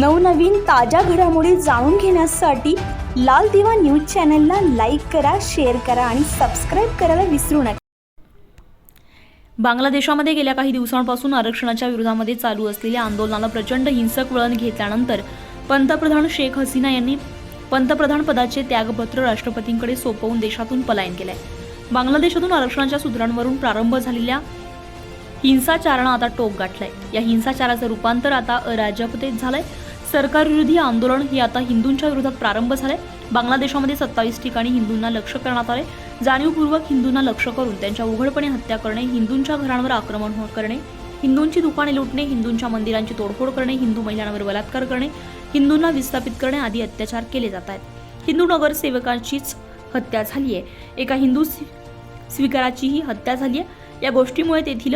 नवनवीन ताज्या घडामोडी जाणून घेण्यासाठी लाल दिवा न्यूज चॅनलला लाईक करा शेअर करा आणि सबस्क्राईब करायला विसरू नका. बांगलादेशामध्ये गेल्या काही दिवसांपासून आरक्षणाच्या विरोधामध्ये चालू असलेल्या आंदोलनाला प्रचंड हिंसक वळण घेतल्यानंतर पंतप्रधान शेख हसीना यांनी पंतप्रधान पदाचे त्यागपत्र राष्ट्रपतींकडे सोपवून देशातून पलायन केलंय. बांगलादेशातून आरक्षणाच्या सूत्रांवरून प्रारंभ झालेल्या हिंसाचारानं आता टोक गाठलाय. या हिंसाचाराचं रूपांतर आता अराजकतेत झालंय. सरकारविरोधी आंदोलन हे आता हिंदूंच्या विरोधात प्रारंभ झाले बांगलादेशामध्ये सत्तावीस ठिकाणी हिंदूंना लक्ष करण्यात आले जाणीवपूर्वक हिंदूंना लक्ष करून त्यांच्या उघडपणे हत्या करणे हिंदूंच्या घरांवर आक्रमण हो- करणे हिंदूंची दुकाने लुटणे हिंदूंच्या मंदिरांची तोडफोड करणे हिंदू महिलांवर बलात्कार करणे हिंदूंना विस्थापित करणे आदी अत्याचार केले जात आहेत. हिंदू नगरसेवकांचीच हत्या झाली आहे एका हिंदू स्वीकाराचीही हत्या झाली आहे या गोष्टीमुळे तेथील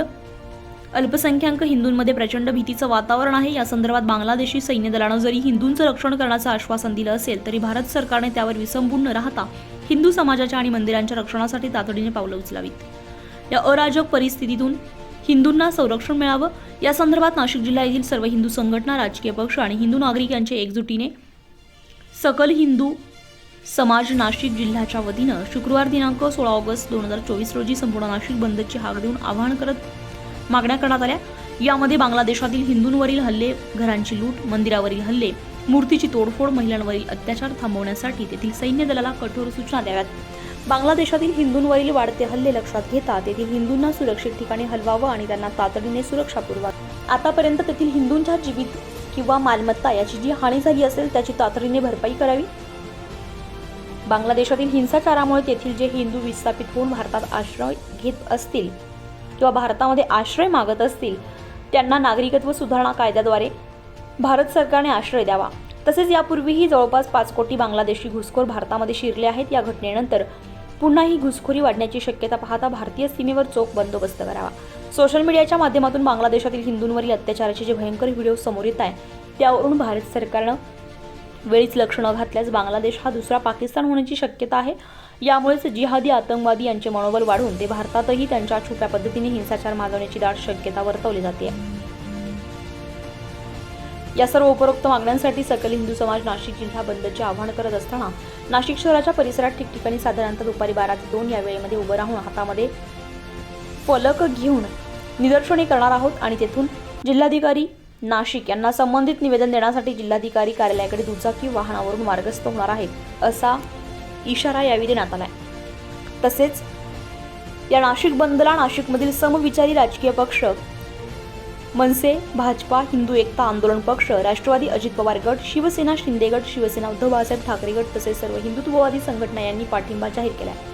अल्पसंख्याक हिंदूंमध्ये प्रचंड भीतीचं वातावरण आहे. या संदर्भात बांगलादेशी सैन्य दलानं जरी हिंदूंचं रक्षण करण्याचं आश्वासन दिलं असेल तरी भारत सरकारने त्यावर विसंबून न राहता हिंदू समाजाच्या आणि मंदिरांच्या रक्षणासाठी तातडीने पावलं उचलावीत. या अराजक परिस्थितीतून हिंदूंना संरक्षण मिळावं या संदर्भात नाशिक जिल्हा येथील सर्व हिंदू संघटना राजकीय पक्ष आणि हिंदू नागरिक यांच्या एकजुटीने सकल हिंदू समाज नाशिक जिल्ह्याच्या वतीनं शुक्रवार दिनांक सोळा ऑगस्ट दोन हजार चोवीस रोजी संपूर्ण नाशिक बंदची हाक देऊन आवाहन करत मागण्या करण्यात आल्या. यामध्ये बांगलादेशातील हिंदूंवरील हल्ले घरांची लूट मंदिरावरील हल्ले मूर्तीची तोडफोड महिलांवरील अत्याचार थांबवण्यासाठी तेथील सैन्य दलाला कठोर सूचना द्याव्यात. बांगलादेशातील हिंदूंवरील वाढते हल्ले लक्षात घेता तेथील हिंदूंना सुरक्षित ठिकाणी हलवावं आणि त्यांना तातडीने सुरक्षा पुरवावी. आतापर्यंत तेथील हिंदूंच्या जीवित किंवा मालमत्ता याची जी हानी झाली असेल त्याची तातडीने भरपाई करावी. बांगलादेशातील हिंसाचारामुळे तेथील जे हिंदू विस्थापित होऊन भारतात आश्रय घेत असतील किंवा भारतामध्ये आश्रय मागत असतील त्यांना नागरिकत्व सुधारणा कायद्याद्वारे भारत सरकारने आश्रय द्यावा. तसेच यापूर्वीही जवळपास पाच कोटी बांगलादेशी घुसखोर भारतामध्ये शिरले आहेत. या घटनेनंतर पुन्हा ही घुसखोरी वाढण्याची शक्यता पाहता भारतीय सीमेवर चोख बंदोबस्त करावा. सोशल मीडियाच्या माध्यमातून बांगलादेशातील हिंदूंवरील अत्याचाराचे जे भयंकर व्हिडिओ समोर येत आहे त्यावरून भारत सरकारनं वेळीच लक्ष न घातल्यास बांगलादेश हा दुसरा पाकिस्तान होण्याची शक्यता आहे. यामुळेच जिहादी आतंकवादी यांचे मनोबल वाढून ते भारतातही त्यांच्या छुप्या पद्धतीने हिंसाचार माजवण्याची दाट शक्यता वर्तवली जाते. या सर्व उपरोक्त मागण्यांसाठी सकल हिंदू समाज नाशिक जिल्हा बंदचे आवाहन करत असताना नाशिक शहराच्या परिसरात ठिकठिकाणी साधारणतः दुपारी बारा ते दोन या वेळेमध्ये उभं राहून हातामध्ये फलक घेऊन निदर्शने करणार आहोत आणि तेथून जिल्हाधिकारी नाशिक यांना संबंधित निवेदन देण्यासाठी जिल्हाधिकारी कार्यालयाकडे दुचाकी वाहनावरून मार्गस्थ होणार आहेत असा इशारा यावेळी देण्यात आलाय. तसेच या नाशिक बंदला नाशिकमधील समविचारी राजकीय पक्ष मनसे भाजपा हिंदू एकता आंदोलन पक्ष राष्ट्रवादी अजित पवार गट शिवसेना शिंदे गट शिवसेना उद्धव बाळासाहेब ठाकरे गट तसेच सर्व हिंदुत्ववादी संघटना यांनी पाठिंबा जाहीर केला आहे